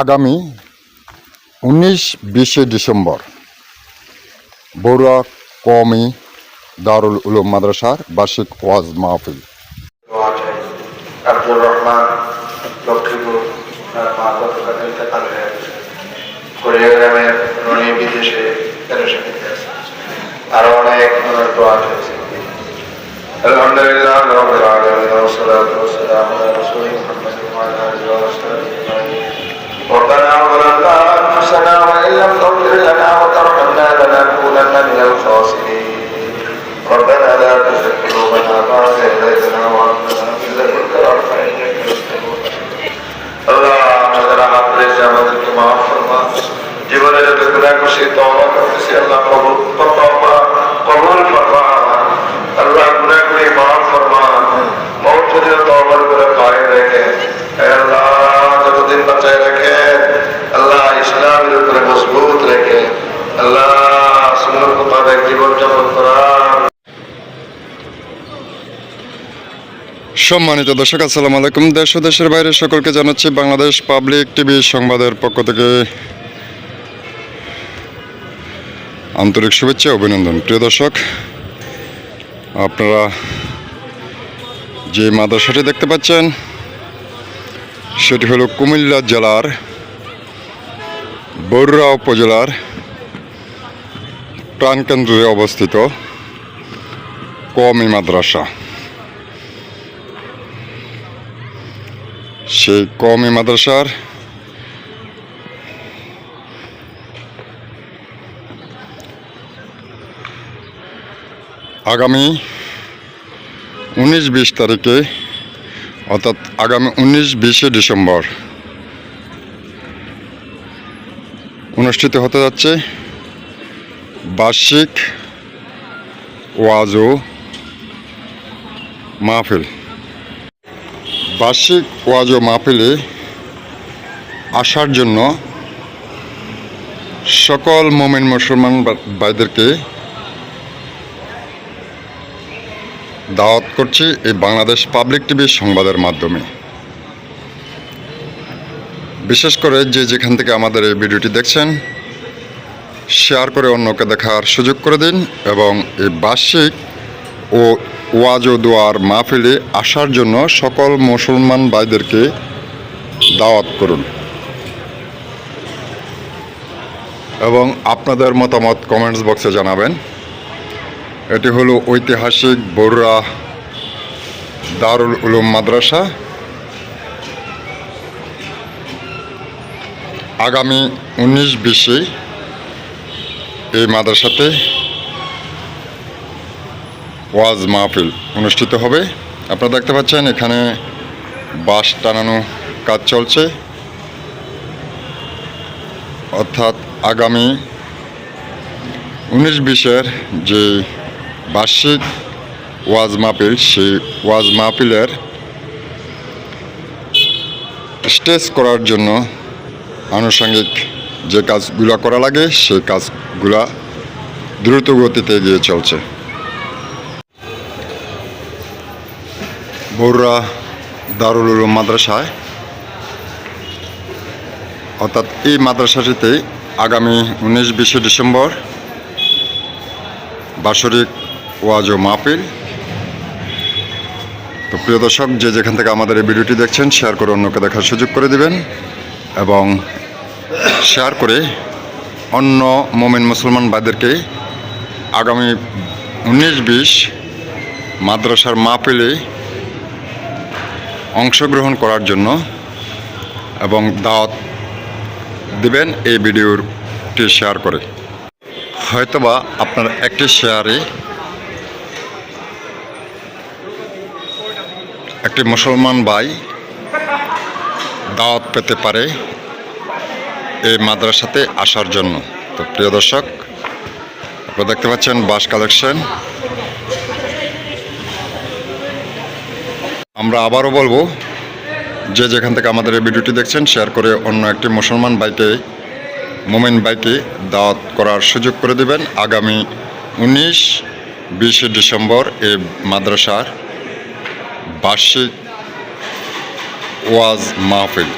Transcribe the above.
আগামী উনিশ বিশে ডিসেম্বর বড়ুয়া কওমি দারুল উলুম মাদ্রাসার বার্ষিক ওয়াজ মাহফিল। আরও অনেক আলহামদুলিল্লাহ لنكونن من الخاسرين ربنا لا تزغ قلوبنا بعد إذ هديتنا وهب لنا من لدنك رحمة إنك أنت الوهاب আল্লাহ আমাদের হাত রেখে আমাদেরকে মাফ ফরমা জীবনে যত গুণা খুশি তওবা করতেছি আল্লাহ কবুল তওবা কবুল ফরমা আল্লাহ গুণা করে মাফ ফরমা মৌত যদি তওবার করে কায়ে রেখে হে আল্লাহ যতদিন বাঁচায় রাখেন আল্লাহ ইসলামের উপরে মজবুত রেখে আল্লাহ সুন্দর মোতাবেক জীবন করার সম্মানিত দর্শক, আসসালামু আলাইকুম। দেশ ও দেশের বাইরে সকলকে জানাচ্ছি বাংলাদেশ পাবলিক টিভি সংবাদের পক্ষ থেকে আন্তরিক শুভেচ্ছা, অভিনন্দন। প্রিয় দর্শক, আপনারা যে মাদ্রাসাটি দেখতে পাচ্ছেন, সেটি হলো কুমিল্লা জেলার বরুড়া উপজেলার প্রাণকেন্দ্রে অবস্থিত কওমি মাদ্রাসা। সেই কওমি মাদ্রাসার আগামী উনিশ বিশ তারিখে, অর্থাৎ আগামী উনিশ বিশে ডিসেম্বর অনুষ্ঠিত হতে যাচ্ছে। বার্ষিক ওয়াজ ও মাহফিল। বার্ষিক ওয়াজ ও মাহফিলে আসার জন্য সকল মোমেন মুসলমান ভাইদেরকে দাওয়াত করছি এই বাংলাদেশ পাবলিক টিভির সংবাদের মাধ্যমে। বিশেষ করে যে যেখান থেকে আমাদের এই ভিডিওটি দেখছেন শেয়ার করে অন্যকে দেখার সুযোগ করে দিন এবং এই বার্ষিক ও ওয়াজ ও দোয়ার মাহফিলে আসার জন্য সকল মুসলমান ভাইদেরকে দাওয়াত করুন। এবং আপনাদের মতামত কমেন্টস বক্সে জানাবেন। এটি হলো ঐতিহাসিক বড়ুয়া দারুল উলুম মাদ্রাসা। আগামী উনিশ বিশে এই মাদ্রাসাতে ওয়াজ মাহফিল অনুষ্ঠিত হবে। আপনারা দেখতে পাচ্ছেন এখানে বাঁশ টানানো কাজ চলছে। অর্থাৎ আগামী উনিশ বিশের যে বার্ষিক ওয়াজ মাহফিল, সেই ওয়াজ মাহফিলের স্টেজ করার জন্য আনুষঙ্গিক যে কাজগুলো করা লাগে, সেই কাজগুলা দ্রুত গতিতে এগিয়ে চলছে। বড়ুয়া দারুল উলুম মাদ্রাসায়, অর্থাৎ এই মাদ্রাসাটিতে আগামী উনিশ বিশে ডিসেম্বর বাৎসরিক ওয়াজ ও মাহফিল। তো প্রিয় দর্শক, যে যেখান থেকে আমাদের এই ভিডিওটি দেখছেন, শেয়ার করে অন্যকে দেখার সুযোগ করে দিবেন এবং শেয়ার করে অন্য মোমেন মুসলমান ভাইদেরকে আগামী উনিশ বিশ মাদ্রাসার মাহফিলে অংশগ্রহণ করার জন্য এবং দাওয়াত দিবেন এই ভিডিওটি শেয়ার করে। হয়তোবা আপনার একটি শেয়ারে একটি মুসলমান ভাই দাওয়াত পেতে পারে। এই মাদ্রাসাতে আসার জন্য। তো প্রিয় দর্শক, আপনারা দেখতে পাচ্ছেন বাস কালেকশন। আমরা আবারও বলব, যে যেখান থেকে আমাদের এই ভিডিওটি দেখছেন শেয়ার করে অন্য একটি মুসলমান বাইকে মোমেন বাইকে দাওয়াত করার সুযোগ করে দেবেন। আগামী উনিশ, বিশে ডিসেম্বর এই মাদ্রাসার বার্ষিক ওয়াজ মাহফিল।